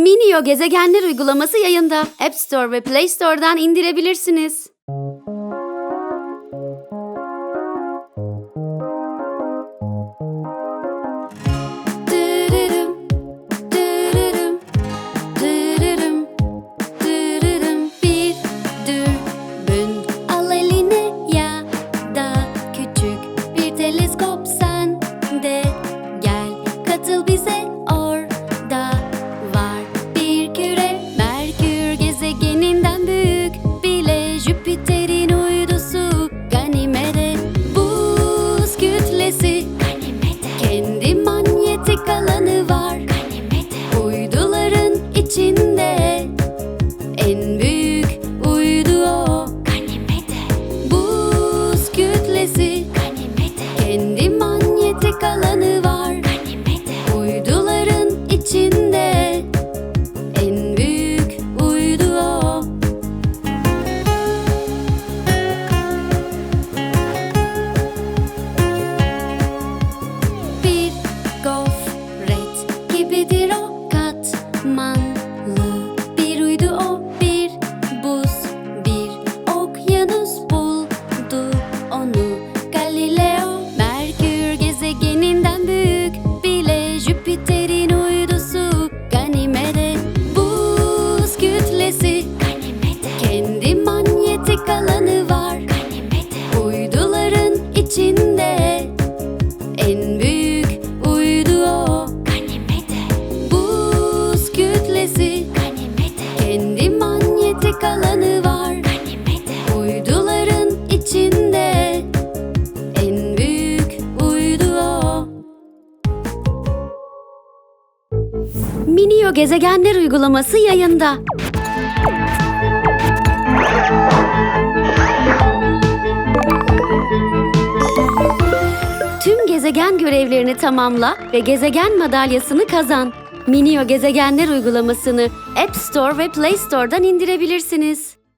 Minio Gezegenler uygulaması yayında. App Store ve Play Store'dan indirebilirsiniz. Katmanlı bir uydu o bir buz bir okyanus buldu onu. Galileo Merkür gezegeninden büyük bile Jüpiter'in uydusu. Ganymede buz kütlesi. Kendi manyetik alanı var. Uyduların içinde en Minio Gezegenler uygulaması yayında. Tüm gezegen görevlerini tamamla ve gezegen madalyasını kazan. Minio Gezegenler uygulamasını App Store ve Play Store'dan indirebilirsiniz.